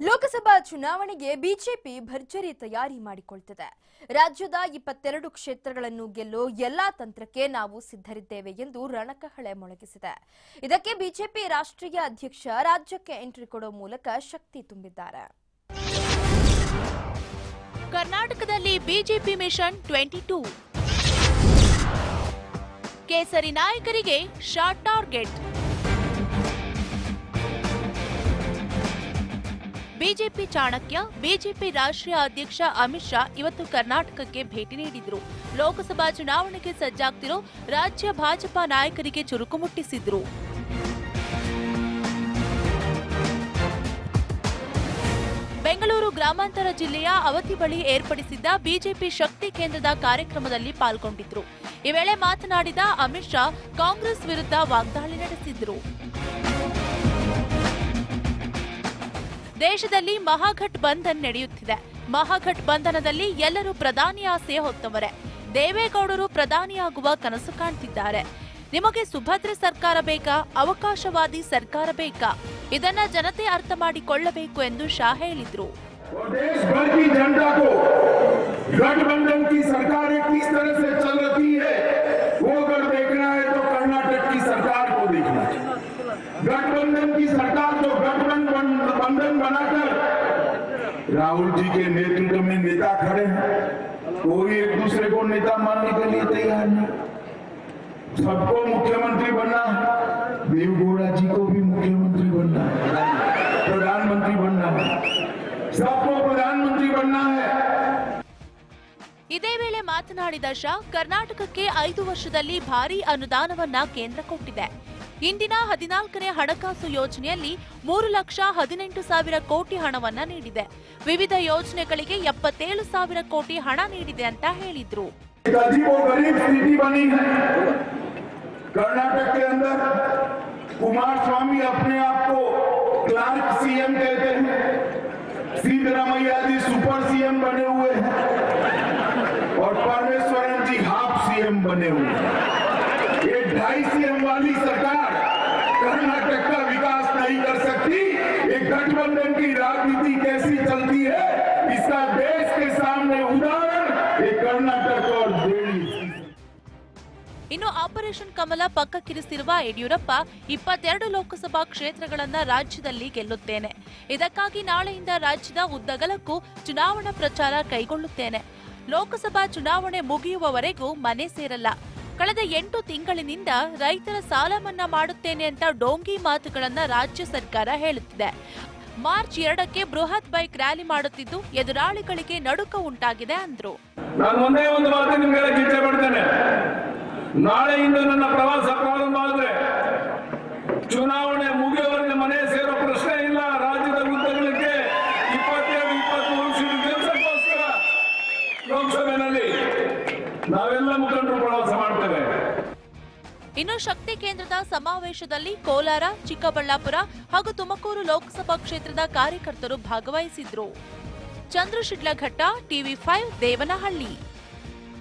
ಲೋಕಸಭಾ ಚುನಾವಣೆಗೆ ಬಿಜೆಪಿ ಭರ್ಜರಿ ತಯಾರಿ ಮಾಡಿಕೊಳ್ತಿದೆ. ರಾಜ್ಯದ ಇಪ್ಪತ್ತೆರಡು ಕ್ಷೇತ್ರಗಳನ್ನು ಗೆಲ್ಲೋ ಎಲ್ಲಾ ತಂತ್ರಕ್ಕೆ ನಾವು ಸಿದ್ಧರಿದ್ದೇವೆ ಎಂದು ರಣಕಹಳೆ ಮೊಳಗಿಸಿದೆ. ಇದಕ್ಕೆ ಬಿಜೆಪಿ ರಾಷ್ಟ್ರೀಯ ಅಧ್ಯಕ್ಷ ರಾಜ್ಯಕ್ಕೆ ಎಂಟ್ರಿ ಕೊಡೋ ಮೂಲಕ ಶಕ್ತಿ ತುಂಬಿದ್ದಾರೆ. ಕರ್ನಾಟಕದಲ್ಲಿ ಬಿಜೆಪಿ ಮಿಷನ್ ಟ್ವೆಂಟಿ ಟೂ. ಕೇಸರಿ ನಾಯಕರಿಗೆ short target. BJP Chanakya, BJP ರಾಷ್ಟ್ರೀಯ ಅಧ್ಯಕ್ಷ ಅಮಿತ್ ಶಾ ಇವತ್ತು ಕರ್ನಾಟಕಕ್ಕೆ ಭೇಟಿ ನೀಡಿದ್ರು. ಲೋಕಸಭಾ ಚುನಾವಣೆಗೆ ಸಜ್ಜಾಗ್ತಿರೋ ರಾಜ್ಯ ಭಾಜಪಾ ನಾಯಕರಿಗೆ ಚುರುಕು ಮುಟ್ಟಿಸಿದ್ರು. ಬೆಂಗಳೂರು ಗ್ರಾಮಾಂತರ ಜಿಲ್ಲೆಯ ಅವತಿ ಬಳಿ ಏರ್ಪಡಿಸಿದ್ದ ಬಿಜೆಪಿ ಶಕ್ತಿ ಕೇಂದ್ರದ ಕಾರ್ಯಕ್ರಮದಲ್ಲಿ ಪಾಲ್ಗೊಂಡಿದ್ರು. ಈ ವೇಳೆ ಮಾತನಾಡಿದ ಅಮಿತ್ ಶಾ, ಕಾಂಗ್ರೆಸ್ ವಿರುದ್ಧ ವಾಗ್ದಾಳಿ ನಡೆಸಿದ್ರು. ದೇಶದಲ್ಲಿ ಮಹಾಘಟ್ ಬಂಧನ್ ನಡೆಯುತ್ತಿದೆ. ಮಹಾಘಟ್ ಬಂಧನದಲ್ಲಿ ಎಲ್ಲರೂ ಪ್ರಧಾನಿ ಆಸೆ ಹೊತ್ತವರೇ. ದೇವೇಗೌಡರು ಪ್ರಧಾನಿಯಾಗುವ ಕನಸು ಕಾಣ್ತಿದ್ದಾರೆ. ನಿಮಗೆ ಸುಭದ್ರ ಸರ್ಕಾರ ಬೇಕಾ? ಅವಕಾಶವಾದಿ ಸರ್ಕಾರ ಬೇಕಾ? ಇದನ್ನ ಜನತೆ ಅರ್ಥ ಮಾಡಿಕೊಳ್ಳಬೇಕು ಎಂದು ಶಾ ಹೇಳಿದ್ರು. और राहुल जी के नेतृत्व में नेता खड़े हैं कोई एक दूसरे को नेता मानने के लिए तैयार नहीं सबको मुख्यमंत्री बनना है देवगौड़ा जी को भी मुख्यमंत्री बनना है प्रधानमंत्री बनना है सबको प्रधानमंत्री बनना है ಇದೇ ವೇಳೆ ಮಾತನಾಡಿದ ಶಾ ಕರ್ನಾಟಕಕ್ಕೆ ಐದು ವರ್ಷದಲ್ಲಿ ಭಾರೀ ಅನುದಾನವನ್ನ ಕೇಂದ್ರ ಕೊಟ್ಟಿದೆ ಇಂದಿನ ಹದಿನಾಲ್ಕನೇ ಹಣಕಾಸು ಯೋಜನೆಯಲ್ಲಿ ಮೂರು ಲಕ್ಷ ಹದಿನೆಂಟು ಸಾವಿರ ಕೋಟಿ ಹಣವನ್ನ ನೀಡಿದೆ ವಿವಿಧ ಯೋಜನೆಗಳಿಗೆ ಎಪ್ಪತ್ತೇಳು ಸಾವಿರ ಕೋಟಿ ಹಣ ನೀಡಿದೆ ಅಂತ ಹೇಳಿದ್ರು एक अजीब और गरीब स्थिति बनी है कर्नाटक के अंदर कुमार स्वामी अपने आप को क्लार्क सीएम कहते हैं सिद्धरामैया जी सुपर सीएम बने हुए हैं और परमेश्वरन जी हाफ सीएम बने हुए हैं ये ढाई सीएम वाली सरकार कर्नाटक का विकास नहीं कर सकती ये गठबंधन की राजनीति कैसी चलती है इसका देश के सामने उदाहरण ये कर्नाटक और दिल्ली ಇನ್ನು ಆಪರೇಷನ್ ಕಮಲ ಪಕ್ಕಕ್ಕಿರಿಸಿರುವ ಯಡಿಯೂರಪ್ಪ ಇಪ್ಪತ್ತೆರಡು ಲೋಕಸಭಾ ಕ್ಷೇತ್ರಗಳನ್ನ ರಾಜ್ಯದಲ್ಲಿ ಗೆಲ್ಲುತ್ತೇನೆ ಇದಕ್ಕಾಗಿ ನಾಳೆಯಿಂದ ರಾಜ್ಯದ ಉದ್ದಗಲಕ್ಕೂ ಚುನಾವಣಾ ಪ್ರಚಾರ ಕೈಗೊಳ್ಳುತ್ತೇನೆ ಲೋಕಸಭಾ ಚುನಾವಣೆ ಮುಗಿಯುವವರೆಗೂ ಮನೆ ಸೇರಲ್ಲ ಕಳೆದ ಎಂಟು ತಿಂಗಳಿನಿಂದ ರೈತರ ಸಾಲ ಮನ್ನಾ ಮಾಡುತ್ತೇನೆ ಅಂತ ಡೋಂಗಿ ಮಾತುಗಳನ್ನ ರಾಜ್ಯ ಸರ್ಕಾರ ಹೇಳುತ್ತಿದೆ. ಮಾರ್ಚ್ ಎರಡಕ್ಕೆ ಬೃಹತ್ ಬೈಕ್ ರ್ಯಾಲಿ ಮಾಡುತ್ತಿದ್ದು ಎದುರಾಳಿಗಳಿಗೆ ನಡುಕ ಉಂಟಾಗಿದೆ ಅಂದ್ರು. ನಾನು ಒಂದೇ ಒಂದು ಮಾತು ನಿಮ್ಗೆ ಪಡ್ತೇನೆ. ನಾಳೆಯಿಂದ ನನ್ನ ಪ್ರವಾಸ ಇನ್ನು ಶಕ್ತಿ ಕೇಂದ್ರದ ಸಮಾವೇಶದಲ್ಲಿ ಕೋಲಾರ, ಚಿಕ್ಕಬಳ್ಳಾಪುರ ಹಾಗೂ ತುಮಕೂರು ಲೋಕಸಭಾ ಕ್ಷೇತ್ರದ ಕಾರ್ಯಕರ್ತರು ಭಾಗವಹಿಸಿದ್ರು. ಚಂದ್ರಶಿಡ್ಲಘಟ್ಟ ಟಿವಿ ಫೈವ್, ದೇವನಹಳ್ಳಿ.